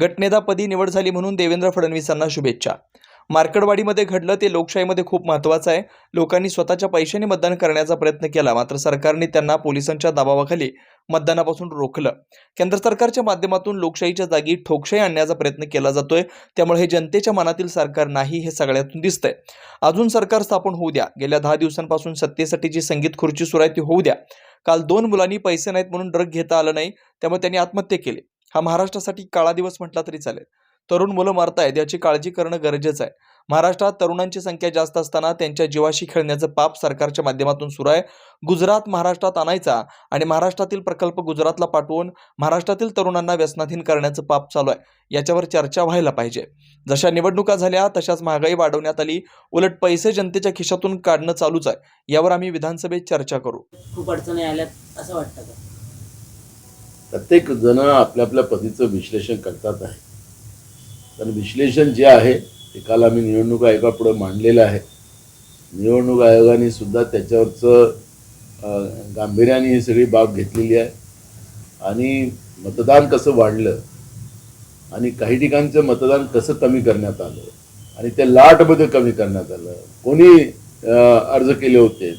गटनेतापदी निवड झाली म्हणून देवेंद्र फडणवीसांना शुभेच्छा. मार्कडवाडीमध्ये घडलं ते लोकशाहीमध्ये खूप महत्त्वाचं आहे. लोकांनी स्वतःच्या पैशाने मतदान करण्याचा प्रयत्न केला. मात्र सरकारने त्यांना पोलिसांच्या दबावाखाली मतदानापासून रोखलं. केंद्र सरकारच्या माध्यमातून लोकशाहीच्या जागी ठोकशाही आणण्याचा प्रयत्न केला जातोय. त्यामुळे हे जनतेच्या मनातील सरकार नाही हे सगळ्यातून दिसतंय. अजून सरकार स्थापन होऊ द्या. गेल्या दहा दिवसांपासून सत्तेसाठी जी संगीत खुर्ची सुरू आहे ती होऊ द्या. काल दोन मुलांनी पैसे नाहीत म्हणून ड्रग घेता आलं नाही त्यामुळे त्यांनी आत्महत्या केली. हा महाराष्ट्रासाठी काळा दिवस म्हटला तरी चालेल. तरुण मुलं मारतायत याची काळजी करणं गरजेचं आहे. महाराष्ट्रात तरुणांची संख्या जास्त असताना त्यांच्या जीवाशी खेळण्याचं पाप सरकारच्या माध्यमातून सुरू आहे. गुजरात महाराष्ट्रात आणायचा आणि महाराष्ट्रातील प्रकल्प गुजरातला पाठवून महाराष्ट्रातील तरुणांना व्यसनाधीन करण्याचं पाप चालू आहे. याच्यावर चर्चा व्हायला पाहिजे. जशा निवडणुका झाल्या तशाच महागाई वाढवण्यात आली. उलट पैसे जनतेच्या खिशातून काढणं चालूच आहे. यावर आम्ही विधानसभेत चर्चा करू. खूप अडचणी आल्यात असं वाटतं प्रत्येक जण आपल्या आपल्या पतीचं विश्लेषण करतात आहे. कारण विश्लेषण जे आहे ते काल आम्ही निवडणूक आयोगापुढं मांडलेलं आहे. निवडणूक आयोगाने सुद्धा त्याच्यावरचं गांभीर्याने ही सगळी बाब घेतलेली आहे. आणि मतदान कसं वाढलं आणि काही ठिकाणचं मतदान कसं कमी करण्यात आलं आणि ते लाटमध्ये कमी करण्यात आलं कोणी अर्ज केले होते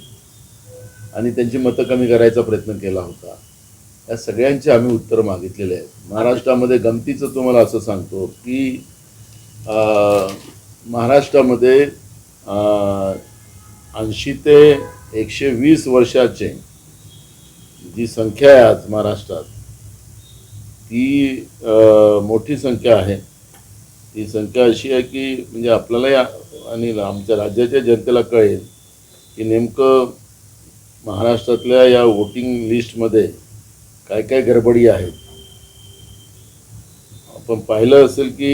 आणि त्यांची मतं कमी करायचा प्रयत्न केला होता. या सगळ्यांची आम्ही उत्तरं मागितलेले आहेत. महाराष्ट्रामध्ये गमतीचं तुम्हाला असं सांगतो की महाराष्ट्रामध्ये ऐंशी ते एकशे वीस वर्षाचे जी संख्या आहे आज महाराष्ट्रात ती अं, मोठी संख्या आहे. ती संख्या अशी आहे की म्हणजे आपल्यालाही आणि आमच्या राज्याच्या जनतेला कळेल की नेमकं महाराष्ट्रातल्या या वोटिंग लिस्टमध्ये काय काय गडबडी आहेत आपण पाहिलं असेल की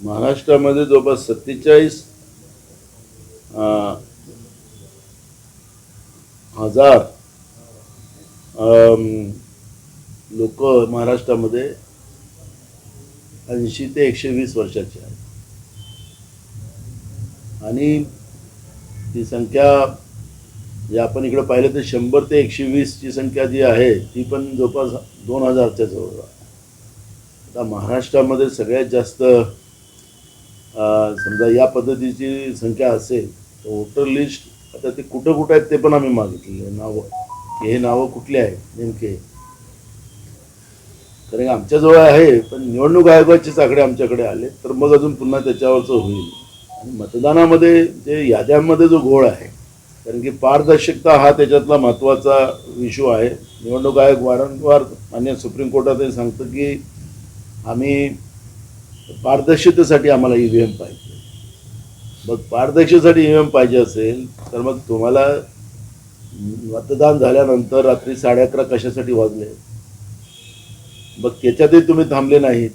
महाराष्ट्रामध्ये जवळपास सत्तेचाळीस हजार लोक महाराष्ट्रामध्ये ऐंशी ते एकशे वीस वर्षाचे आहेत. आणि ती संख्या जे आपण इकडं पाहिलं तर शंभर ते एकशे वीसची संख्या जी आहे ती पण जवळपास दोन हजारच्या जवळ आता महाराष्ट्रामध्ये सगळ्यात जास्त समजा या पद्धतीची संख्या असेल तर वोटर लिस्ट आता ते कुठं कुठं आहेत ते पण आम्ही मागितले नावं हे नावं कुठले आहेत नेमके? कारण आमच्याजवळ आहे पण निवडणूक आयोगाचेच आकडे आमच्याकडे आले तर मग अजून पुन्हा त्याच्यावरचं होईल. आणि मतदानामध्ये जे याद्यांमध्ये जो घोळ आहे कारण की पारदर्शकता हा त्याच्यातला महत्त्वाचा इश्यू आहे. निवडणूक आयोग वारंवार मान्य सुप्रीम कोर्टातही सांगतं की आम्ही पारदर्शितेसाठी आम्हाला ई व्ही एम पाहिजे. मग पारदर्शतेसाठी ई व्ही एम पाहिजे असेल तर मग तुम्हाला मतदान झाल्यानंतर रात्री साडे अकरा कशासाठी वाजले? मग त्याच्यातही तुम्ही थांबले नाहीत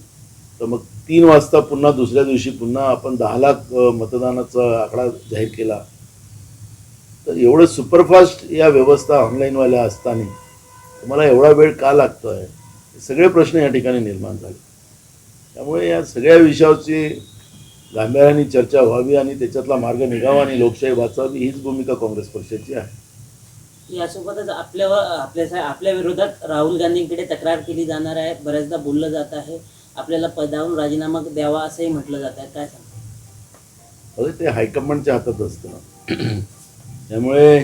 तर मग तीन वाजता पुन्हा दुसऱ्या दिवशी पुन्हा आपण दहा लाख मतदानाचा आकडा जाहीर केला. तर एवढं सुपरफास्ट या व्यवस्था ऑनलाईनवाल्या असताना तुम्हाला एवढा वेळ का लागतो आहे सगळे प्रश्न या ठिकाणी निर्माण झाले. त्यामुळे या सगळ्या विषयावरची गांभीर्याने चर्चा व्हावी आणि त्याच्यातला मार्ग निघावा आणि लोकशाही वाचावी हीच भूमिका काँग्रेस पक्षाची आहे. यासोबतच आपल्यावर आपल्या आपल्या विरोधात राहुल गांधींकडे तक्रार केली जाणार आहे. बऱ्याचदा बोललं जात आहे. आपल्याला पदावरून राजीनामा द्यावा असंही म्हटलं जात आहे. काय सांग अरे ते हायकमांडच्या हातात असतं त्यामुळे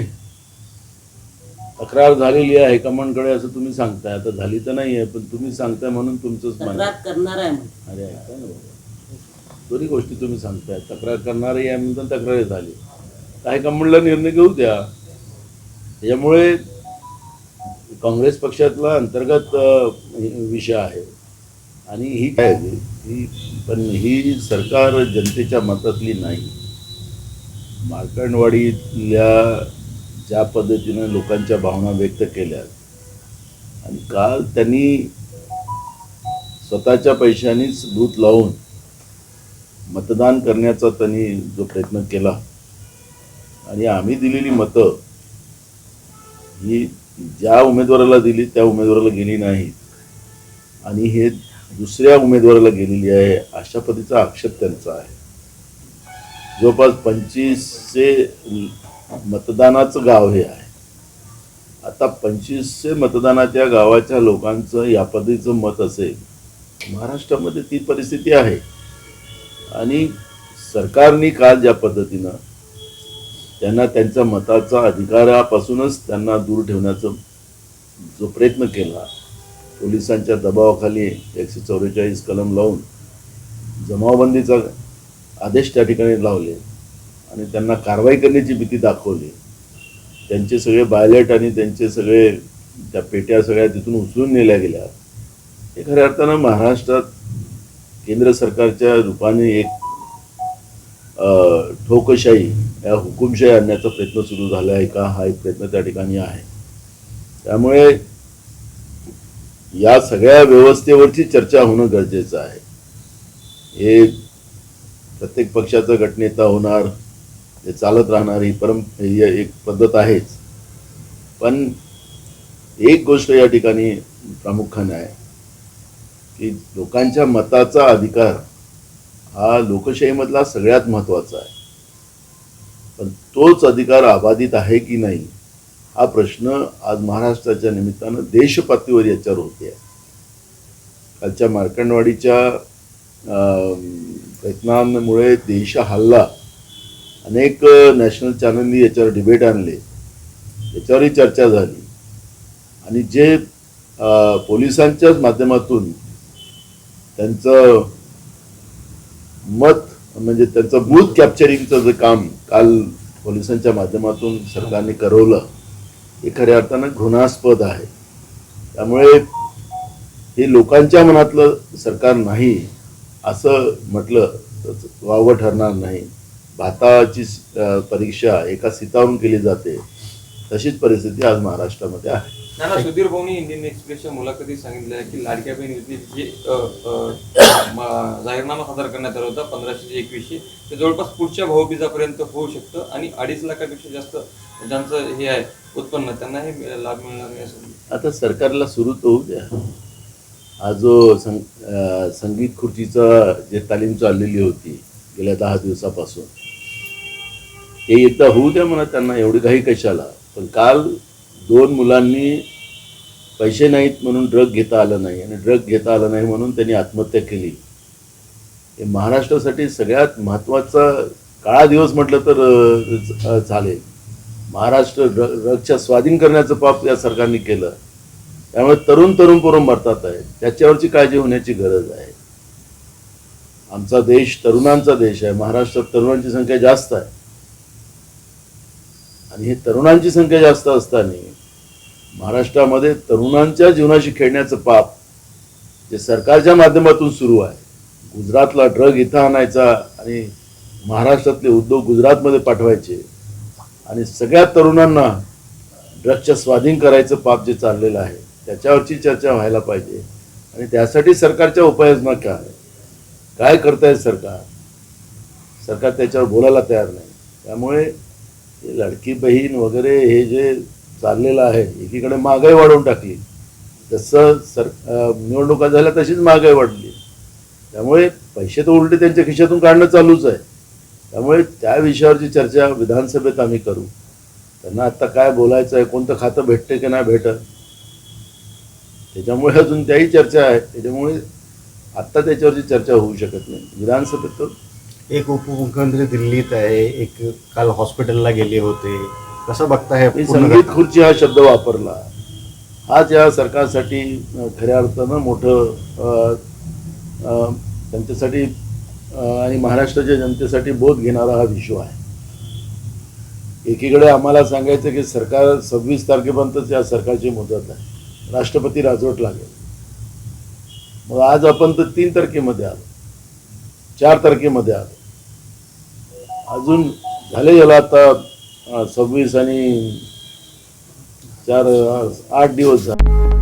तक्रार झालेली आहे हायकमांडकडे असं तुम्ही सांगताय. आता झाली तर नाही आहे पण तुम्ही सांगताय म्हणून तुमचंच करणार आहे अरे ऐका ना दोन्ही गोष्टी तुम्ही सांगताय. तक्रार करणारे आहे म्हणून तक्रार झाली. तर हायकमांडला निर्णय घेऊ द्या. त्यामुळे काँग्रेस पक्षातला अंतर्गत विषय आहे. आणि ही काय ही पण ही सरकार जनतेच्या मतातली नाही. मार्कंडवाडीतल्या ज्या पद्धतीनं लोकांच्या भावना व्यक्त केल्या आणि काल त्यांनी स्वतःच्या पैशानेच भूत लावून मतदान करण्याचा त्यांनी जो प्रयत्न केला. आणि आम्ही दिलेली मतं ही ज्या उमेदवाराला दिली त्या उमेदवाराला गेली नाही. आणि हे दुसऱ्या उमेदवाराला गेलेली आहे अशा पद्धतीचा आक्षेप त्यांचा आहे. जवळपास पंचवीसशे मतदानाचं गाव हे आहे. आता पंचवीसशे मतदानाच्या गावाच्या लोकांचं या पद्धतीचं मत असेल महाराष्ट्रामध्ये ती परिस्थिती आहे. आणि सरकारने काल ज्या पद्धतीनं त्यांना त्यांच्या मताचा अधिकारापासूनच त्यांना दूर ठेवण्याचा जो प्रयत्न केला पोलिसांच्या दबावाखाली एकशे चौवेचाळीस कलम लावून जमावबंदीचा आदेश त्या ठिकाणी लावले आणि त्यांना कारवाई करण्याची भीती दाखवली. त्यांचे सगळे बायलेट आणि त्यांचे सगळे त्या पेट्या सगळ्या तिथून उचलून नेल्या गेल्या. हे खऱ्या अर्थानं महाराष्ट्रात केंद्र सरकारच्या रूपाने एक ठोकशाही या हुकुमशाही आणण्याचा प्रयत्न सुरू झाला आहे का? हा एक प्रयत्न त्या ठिकाणी आहे. त्यामुळे या सगळ्या व्यवस्थेवरची चर्चा होणं गरजेचं आहे. हे प्रत्येक पक्षाचा गटनेता होणार हे चालत राहणार ही परम ही एक पद्धत आहेच. पण एक गोष्ट या ठिकाणी प्रामुख्याने आहे की लोकांच्या मताचा अधिकार हा लोकशाहीमधला सगळ्यात महत्त्वाचा आहे. पण तोच अधिकार अबाधित आहे की नाही हा प्रश्न आज महाराष्ट्राच्या निमित्तानं देशपातळीवर याच्यावर होते आहे कालच्या मार्कंडवाडीच्या अं, प्रयत्नांमुळे देश हल्ला. अनेक नॅशनल चॅनलनी याच्यावर डिबेट आणले. याच्यावरही चर्चा झाली. आणि जे पोलिसांच्याच माध्यमातून त्यांचं मत म्हणजे त्यांचं बूथ कॅप्चरिंगचं जे काम काल पोलिसांच्या माध्यमातून सरकारने करवलं हे खऱ्या अर्थानं घृणास्पद आहे. त्यामुळे हे लोकांच्या मनातलं सरकार नाही असं म्हटलं तर वावं ठरणार नाही. भाताची परीक्षा एका सीतावरून केली जाते तशीच परिस्थिती आज महाराष्ट्रामध्ये आहे. नाना सुधीर भाऊनी इंडियन एक्सप्रेसच्या मुलाखतीत सांगितलं आहे की लाडक्या बहीण योजनेचे जे जाहीरनामा सादर करण्यात आला होता पंधराशे ते एकवीसशे ते जवळपास पुढच्या भाऊबीजापर्यंत होऊ शकतं आणि अडीच लाखापेक्षा जास्त ज्यांचं हे आहे उत्पन्न त्यांना हे लाभ मिळणार नाही असं. आता सरकारला सुरू तर होऊ द्या. हा जो सं संगीत खुर्चीचा जे तालीम चाललेली होती गेल्या दहा दिवसापासून ते एकदा होऊ द्या म्हणा त्यांना एवढी काही कशाला? पण काल दोन मुलांनी पैसे नाहीत म्हणून ड्रग घेता आलं नाही आणि ड्रग घेता आलं नाही म्हणून त्यांनी आत्महत्या केली. हे महाराष्ट्रासाठी सगळ्यात महत्त्वाचा काळा दिवस म्हटलं तर अं, चालेल महाराष्ट्र ड्रग स्वाधीन करण्याचं पाप या सरकारने केलं. त्यामुळे तरुण तरुण पोरं मरतात आहे त्याच्यावरची काळजी होण्याची गरज आहे. आमचा देश तरुणांचा देश आहे. महाराष्ट्रात तरुणांची संख्या जास्त आहे. आणि हे तरुणांची संख्या जास्त असताना महाराष्ट्रामध्ये तरुणांच्या जीवनाशी खेळण्याचं पाप जे सरकारच्या माध्यमातून सुरू आहे. गुजरातला ड्रग इथं आणायचा आणि महाराष्ट्रातले उद्योग गुजरातमध्ये पाठवायचे. आणि सगळ्या तरुणांना ड्रग्सच्या स्वाधीन करायचं पाप जे चाललेलं आहे त्याच्यावरची चर्चा व्हायला पाहिजे. आणि त्यासाठी सरकारच्या उपाययोजना काय काय करतायत सरकार? सरकार त्याच्यावर बोलायला तयार नाही. त्यामुळे लडकी बहीण वगैरे हे जे चाललेलं आहे एकीकडे महागाई वाढवून टाकली. जसं सर निवडणुका झाल्या तशीच महागाई वाढली. त्यामुळे पैसे तर उलटे त्यांच्या खिशातून काढणं चालूच आहे. त्यामुळे त्या विषयावरची चर्चा विधानसभेत आम्ही करू. त्यांना आत्ता काय बोलायचं आहे कोणतं खातं भेटते की नाही भेटत त्याच्यामुळे अजून त्याही चर्चा आहे. त्याच्यामुळे आत्ता त्याच्यावरची चर्चा होऊ शकत नाही. विधानसभेत एक उपमुख्यमंत्री दिल्लीत आहे एक काल हॉस्पिटलला गेले होते. कसं बघताय संगीत? खुर्ची हा शब्द वापरला. हाच या सरकारसाठी खऱ्या अर्थानं मोठं त्यांच्यासाठी आणि महाराष्ट्राच्या जनतेसाठी बोध घेणारा हा विश्व आहे. एकीकडे आम्हाला सांगायचं की सरकार सव्वीस तारखेपर्यंतच या सरकारची मुदत आहे. राष्ट्रपती राजवट लागेल. मग आज आपण तर तीन तारखेमध्ये आलो. चार तारखेमध्ये आलो. अजून झाले याला आता सव्वीस आणि चार आठ दिवस झाले.